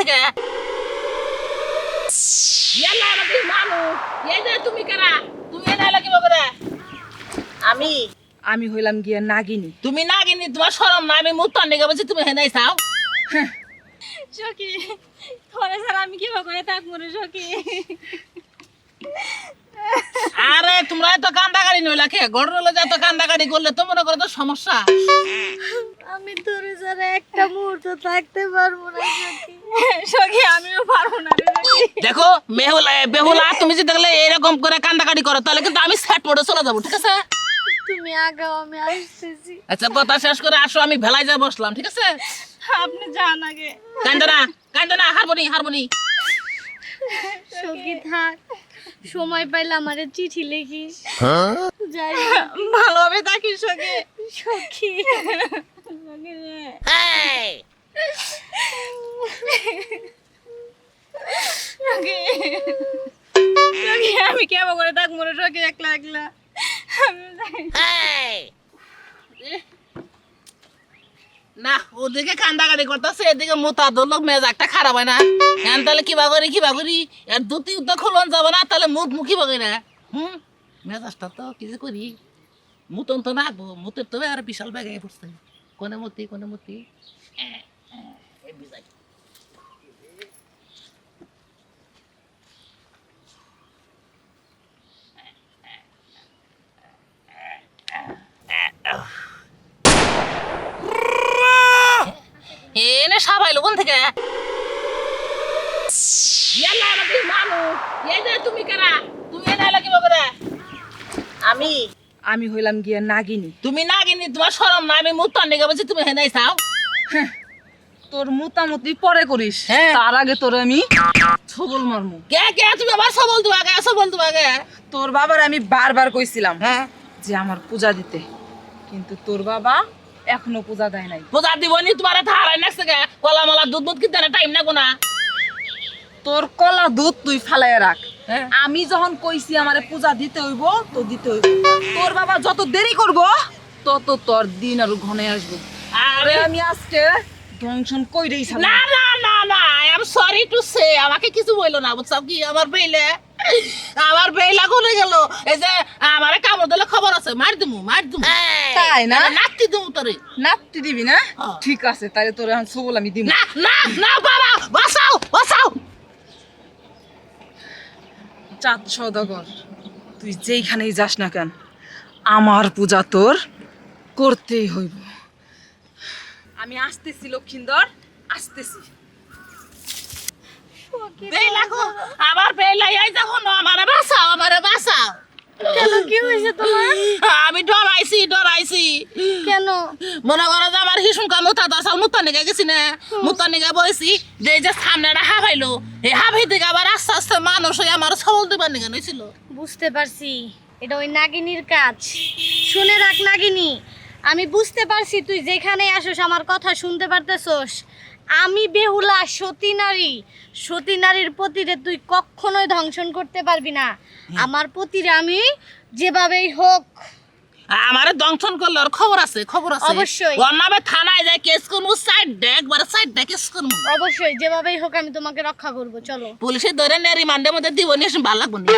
থেকে তুমি কারা তুমি এনে লাগিব করে আমি আমি হইলাম গিয়া নাগিনী তুমি নাগিনি তোমার শরম না আমি মুখ তন্ডে বলছি তুমি হেনাই চাও সখী তোরে স্যার আমি কি করে থাকব রে সখী তোমরা এত কান্দাকারি নইলা কে? গড় নইলে যে এত কান্দাকারি করলে তো মনে করো তো সমস্যা। আমি তোরে স্যার একটা মুহূর্ত থাকতে পারব না সখী। আমিও পারব না দেখো বেহুলা বেহুলা তুমি যদি দেখলে এরকম করে কান্দাকাটি করো তাহলে কিন্তু আমি সেট মোডে চলে যাব ঠিক আছে? তুমি আগাও আমি আসতেছি। আচ্ছা কথা শেষ করে আসো আমি ভেলায় যা বসলাম ঠিক আছে? আপনি যান আগে। কান্দনা কান্দনা হারমোনি হারমোনি সখী থাক। সময় পাইলে আমারে চিঠি লিখিস যাই ভালোভাবে থাকিস সঙ্গে। সখী। আমি কেমন করে থাকব সখী একলা একলা? আমি যাই। না ওদিকে কান্দাকাটি করতেছে এদিকে মোতা ধরলো মেজাকটা খারাপ হয় না এখন তাহলে কিবা করি কিবা করি আর দুটি তো খুলন যাবে না তাহলে মুখ মুখি বাকি না হুম মেজাজটা তো কিছু করি মুতন তো নাকবো মুতের তো আর বিশাল ব্যাগে পড়ছে কোনে মতি কোনে মতি এনে সাবাই লোকন থেকে। তুমি কারা? তুমি করে আমি? আমি হইলাম গিয়া নাগিনী। তুমি না কিনি তোমার শরম না আমি বলছি তুমি হেনাই চাও তোর মোটামুটি পরে করিস। হ্যাঁ। তার আগে তোর আমি ছবল মারমু। কে কে তুমি আবার সবল তোমাকে সবল তোর বাবার আমি বারবার কইছিলাম হ্যাঁ। যে আমার পূজা দিতে। কিন্তু তোর বাবা এখনও পূজা দেয় নাই। পূজা দিবনি তোমার থারাই নাকছে কে কলা মলা দুধ দুধ কিনতে টাইম না। কোনা তোর কলা দুধ তুই ফালাইয়া রাখ। হ্যাঁ। আমি যখন কইছি আমারে পূজা দিতে হইব তো দিতে হইব। তোর বাবা যত দেরি করব তত তোর দিন আর ঘনে আসব। আরে আমি আজকে ধ্বংসন কইরেই না না না না I am sorry to say আমাকে কিছু বইলো না বুঝছ কি? আমার বেইলে আমার বেইলা কোনে গেল? এই যে আমারে কামড় দিলে খবর আছে মার দিমু মার দিমু। তাই না? নাতি দিমু তোরে। নাপতি দিবি না। ঠিক আছে তাহলে তোর এখন সবল আমি দিব না না না বাবা বাঁচাও বাঁচাও চাঁদ সদাগর তুই যেইখানেই যাস না কেন আমার পূজা তোর করতেই হইব। আমি আসতেছি লক্ষিন্দর আসতেছি। গো আমার যখন আমারে বাঁচাও আমারে বাঁচাও। কেন কি হয়েছে তোমার? আমি ডরাইছি ডরাইছি। কেন? মনে করো যে আমার হিসুম মুতা দাসাল মুতা নিগে গেছি না মুতা নিগে বইছি যে এই থেকে আবার আস্তে আস্তে মানুষ হয়ে আমার সবল দিবার নিগে নইছিল। বুঝতে পারছি এটা ওই নাগিনীর কাজ। শুনে রাখ নাগিনী আমি বুঝতে পারছি তুই যেখানে আসোস আমার কথা শুনতে পারতেছোস। আমি বেহুলা সতী নারী। সতী নারীর পতিরে তুই কখনোই ধ্বংসন করতে পারবি না। আমার পতিরে আমি যেভাবেই হোক। আমারে দংশন করলে ওর খবর আছে খবর আছে। অবশ্যই। ওর নামে থানায় যায় কেস করব সাইড দেখ একবার সাইড দেখ কেস করব অবশ্যই যেভাবেই হোক আমি তোমাকে রক্ষা করব চলো। পুলিশে ধরে নিয়ে রিমান্ডের মধ্যে দিব নিয়ে ভালো লাগবো না।